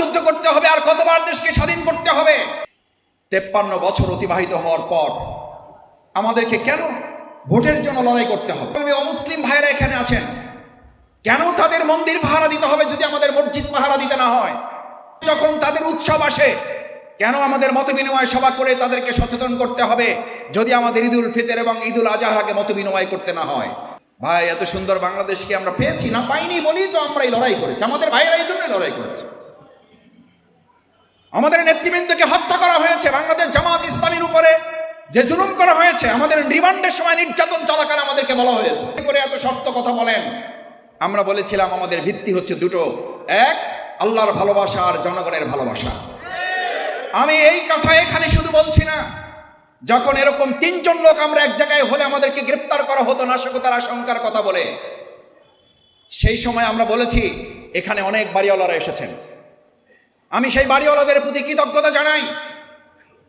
যুদ্ধ করতে হবে আর কতবার দেশকে স্বাধীন করতে হবে? তেপ্পান্ন বছর অতিবাহিত হওয়ার পর আমাদেরকে কেন ভোটের জন্য লড়াই করতে হবে? অমুসলিম ভাইরা এখানে আছেন। কেন তাদের মন্দির ভাড়া দিতে হবে যদি আমাদের মসজিদ পাহারা দিতে না হয়? যখন তাদের উৎসব আসে, কেন আমাদের মত বিনিময় সভা করে তাদেরকে সচেতন করতে হবে যদি আমাদের ঈদুল ফিতর এবং ঈদুল আজহার আগে মত বিনিময় করতে না হয়? ভাই, এত সুন্দর বাংলাদেশকে আমরা পেয়েছি না পাইনি বলি তো আমরা এই লড়াই করেছি। আমাদের ভাইয়েরা এই জন্যই লড়াই করেছে। আমাদের নেতৃবৃন্দকে হত্যা করা হয়েছে, বাংলাদেশ জামাত ইসলামীর উপরে যে জুলুম করা হয়েছে, আমাদের রিমান্ডের সময় নির্যাতন চলাকালে আমাদেরকে বলা হয়েছে। করে এত শক্ত কথা বলেন? আমরা বলেছিলাম, আমাদের ভিত্তি হচ্ছে দুটো। এক, আল্লাহর ভালোবাসা আর জনগণের ভালোবাসা। আমি এই কথা এখানে শুধু বলছি না, যখন এরকম তিনজন লোক আমরা এক জায়গায় হলে আমাদেরকে গ্রেপ্তার করা হতো, নাশকতার আশঙ্কার কথা বলে, সেই সময় আমরা বলেছি, এখানে অনেক বাড়িওয়ালারা এসেছেন। আমি সেই বাড়িওয়ালাদের প্রতি কৃতজ্ঞতা জানাই।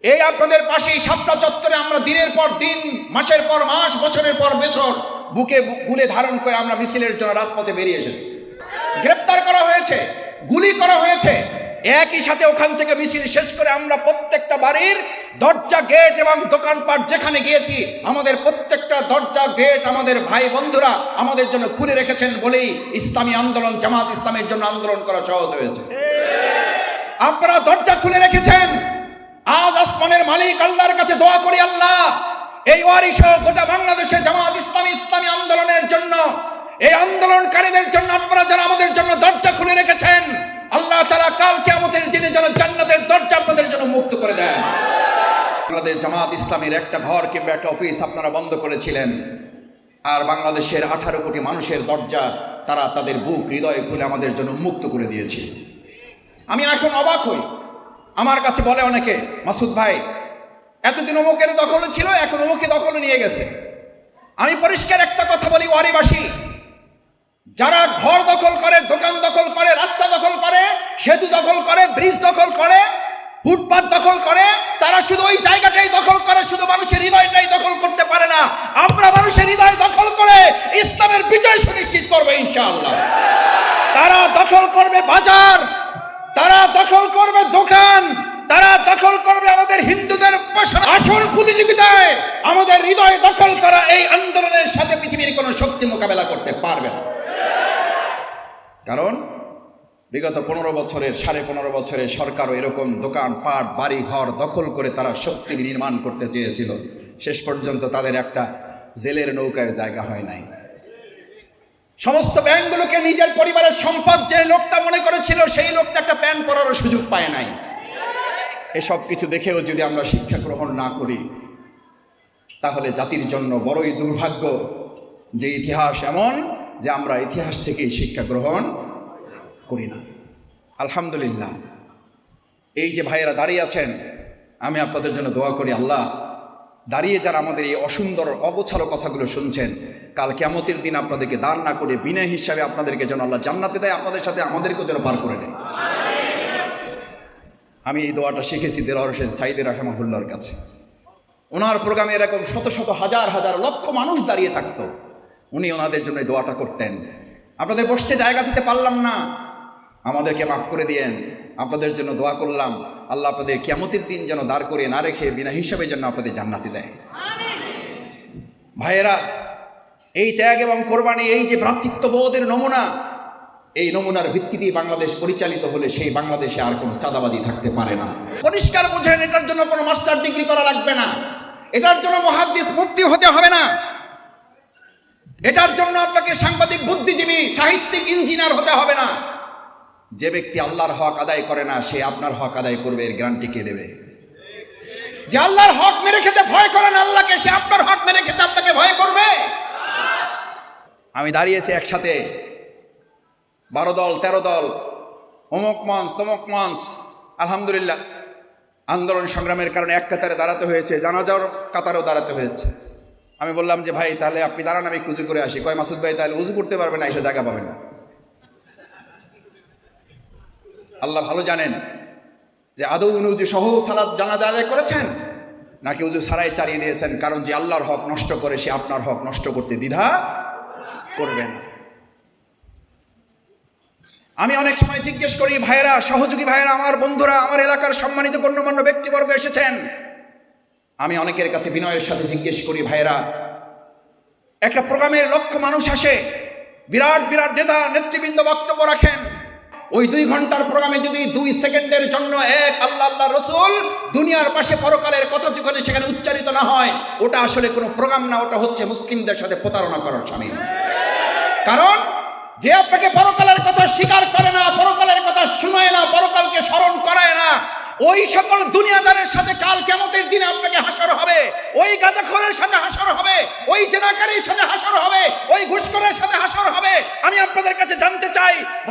এই আপনাদের পাশেই সাতটা চত্বরে আমরা দিনের পর দিন, মাসের পর মাস, বছরের পর বছর বুকে গুলে ধারণ করে আমরা মিছিলের জন্য রাজপথে বেরিয়ে এসেছি। গ্রেপ্তার করা হয়েছে, গুলি করা হয়েছে। একই সাথে ওখান থেকে মিছিল শেষ করে আমরা প্রত্যেকটা বাড়ির দরজা, গেট এবং দোকানপাট যেখানে গিয়েছি, আমাদের প্রত্যেকটা দরজা, গেট আমাদের ভাই বন্ধুরা আমাদের জন্য খুলে রেখেছেন বলেই ইসলামী আন্দোলন, জামাত ইসলামের জন্য আন্দোলন করা সহজ হয়েছে। আপনারা দরজা খুলে রেখেছেন। আজ আসমানের মালিক আল্লাহর কাছে দোয়া করি আল্লাহ। এই ওয়ারি সহ গোটা বাংলাদেশে জামাত ইসলামী ইসলামী আন্দোলনের জন্য, এই আন্দোলনকারীদের জন্য, আপনারা যারা আমাদের জন্য দরজা খুলে রেখেছেন, আল্লাহ তারা কালকে কেমতের দিনে যেন জান্নাতের দরজা আপনাদের জন্য মুক্ত করে দেন। বাংলাদেশ জামাত ইসলামের একটা ঘর কিংবা একটা অফিস আপনারা বন্ধ করেছিলেন। আর বাংলাদেশের আঠারো কোটি মানুষের দরজা তারা তাদের বুক, হৃদয় খুলে আমাদের জন্য মুক্ত করে দিয়েছে। আমি এখন অবাক হই। আমার কাছে বলে অনেকে, মাসুদ ভাই, এতদিন অমুকের দখলে ছিল, এখন অমুকে দখলে নিয়ে গেছে। আমি পরিষ্কার একটা কথা বলি, ওয়ারিবাসী। যারা ঘর দখল করে, দোকান দখল করে, রাস্তা দখল করে, সেতু দখল করে, ব্রিজ দখল করে, ফুটপাত দখল করে, তারা শুধু ওই জায়গাটাই দখল করে, শুধু মানুষের হৃদয়টাই দখল করতে পারে না। আমরা মানুষের হৃদয় দখল করে ইসলামের বিজয় সুনিশ্চিত করব ইনশাআল্লাহ। তারা দখল করবে বাজার তারা দখল করবে দোকান, তারা দখল করবে আমাদের হিন্দুদের। আসল প্রতিযোগিতায় আমাদের হৃদয় দখল করা এই আন্দোলনের সাথে পৃথিবীর কোনো শক্তি মোকাবেলা করতে পারবে না। কারণ বিগত পনেরো বছরের, সাড়ে পনেরো বছরের সরকারও এরকম দোকান, পাট, বাড়ি, ঘর দখল করে তারা শক্তি নির্মাণ করতে চেয়েছিল। শেষ পর্যন্ত তাদের একটা জেলের নৌকায় জায়গা হয় নাই। সমস্ত ব্যাংকগুলোকে নিজের পরিবারের সম্পদ যে লোকটা মনে করেছিল, সেই লোকটা একটা প্যান্ট পরারও সুযোগ পায় নাই। এসব কিছু দেখেও যদি আমরা শিক্ষা গ্রহণ না করি, তাহলে জাতির জন্য বড়ই দুর্ভাগ্য যে ইতিহাস এমন যে আমরা ইতিহাস থেকেই শিক্ষা গ্রহণ করি না। আলহামদুলিল্লাহ। এই যে ভাইয়েরা দাঁড়িয়ে আছেন, আমি আপনাদের জন্য দোয়া করি, আল্লাহ দাঁড়িয়ে যারা আমাদের এই অসুন্দর অগোছালো কথাগুলো শুনছেন, কাল কেমতের দিন আপনাদেরকে দান না করে বিনা হিসাবে আপনাদেরকে যেন আল্লাহ জান্নাতে দেয়, আপনাদের সাথে আমাদেরকেও যেন পার করে দেয়। আমি এই দোয়াটা শিখেছি দেলার হোসেন সাইদের রহমাহুল্লার কাছে। ওনার প্রোগ্রামে এরকম শত শত হাজার হাজার লক্ষ মানুষ দাঁড়িয়ে থাকত। উনি ওনাদের জন্য দোয়াটা করতেন। আপনাদের বসতে জায়গা দিতে পারলাম না। আমাদেরকে মাফ করে দিয়েন। আপনাদের জন্য দোয়া করলাম। আল্লাহ আপনাদের কেমতের দিন যেন দাঁড় করে না রেখে বিনা হিসাবে যেন আপনাদের জান্নাতি দেয়। ভাইয়েরা এই ত্যাগ এবং কোরবানি এই যে ভ্রাতৃত্ববোধের নমুনা এই নমুনার ভিত্তিতেই বাংলাদেশ পরিচালিত হলে সেই বাংলাদেশে আর কোনো চাঁদাবাজি থাকতে পারে না। পরিষ্কার বোঝেন এটার জন্য কোনো মাস্টার ডিগ্রি করা লাগবে না। এটার জন্য মহাদ্দিস মুক্তি হতে হবে না। এটার জন্য আপনাকে সাংবাদিক বুদ্ধিজীবী সাহিত্যিক ইঞ্জিনিয়ার হতে হবে না। যে ব্যক্তি আল্লাহর হক আদায় করে না, সে আপনার হক আদায় করবে, এর গ্যারান্টি কে দেবে? যে আল্লাহর হক মেরে খেতে ভয় করেন আল্লাহকে, সে আপনার হক মেরে খেতে আপনাকে ভয় করবে? আমি দাঁড়িয়েছি একসাথে। বারো দল, তেরো দল, অমুক মঞ্চ, তমুক মঞ্চ, আলহামদুলিল্লাহ। আন্দোলন সংগ্রামের কারণে এক কাতারে দাঁড়াতে হয়েছে, জানাজার কাতারেও দাঁড়াতে হয়েছে। আমি বললাম যে, ভাই, তাহলে আপনি দাঁড়ান, আমি উজু করে আসি। কয়, মাসুদ ভাই, তাহলে উজু করতে পারবেন না, এসে জায়গা পাবেন না। আল্লাহ ভালো জানেন যে আদৌ উনি উজু সহ সালাদ জানাজা আদায় করেছেন? নাকি উজু সারাই চালিয়ে দিয়েছেন? কারণ যে আল্লাহর হক নষ্ট করে, সে আপনার হক নষ্ট করতে দ্বিধা করবে না। আমি অনেক সময় জিজ্ঞেস করি, ভাইয়েরা, সহযোগী ভাইয়েরা, আমার বন্ধুরা, আমার এলাকার সম্মানিত গণ্যমান্য ব্যক্তিবর্গ এসেছেন? আমি অনেকের কাছে বিনয়ের সাথে জিজ্ঞেস করি, ভাইয়েরা, একটা প্রোগ্রামের লক্ষ মানুষ আসে, বিরাট বিরাট নেতা, নেতৃবৃন্দ বক্তব্য রাখেন। ওই দুই ঘণ্টার প্রোগ্রামে যদি দুই সেকেন্ডের জন্য এক আল্লাহ আল্লাহ রসুল দুনিয়ার পাশে পরকালের কথা যখন সেখানে উচ্চারিত না হয়, ওটা আসলে কোনো প্রোগ্রাম না, ওটা হচ্ছে মুসলিমদের সাথে প্রতারণা করার স্বামী। কারণ যে আপনাকে পরকালের কথা স্বীকার করে না, পরকালের কথা শুনায় না, পরকালকে স্মরণ করায় না, ওই সকল দুনিয়াদারের সাথে কাল কেমতের দিনে আপনাকে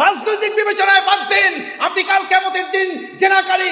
রাজনৈতিক বিবেচনায় বাদ দিন। আপনি কাল কেমতের দিন জেনাকারী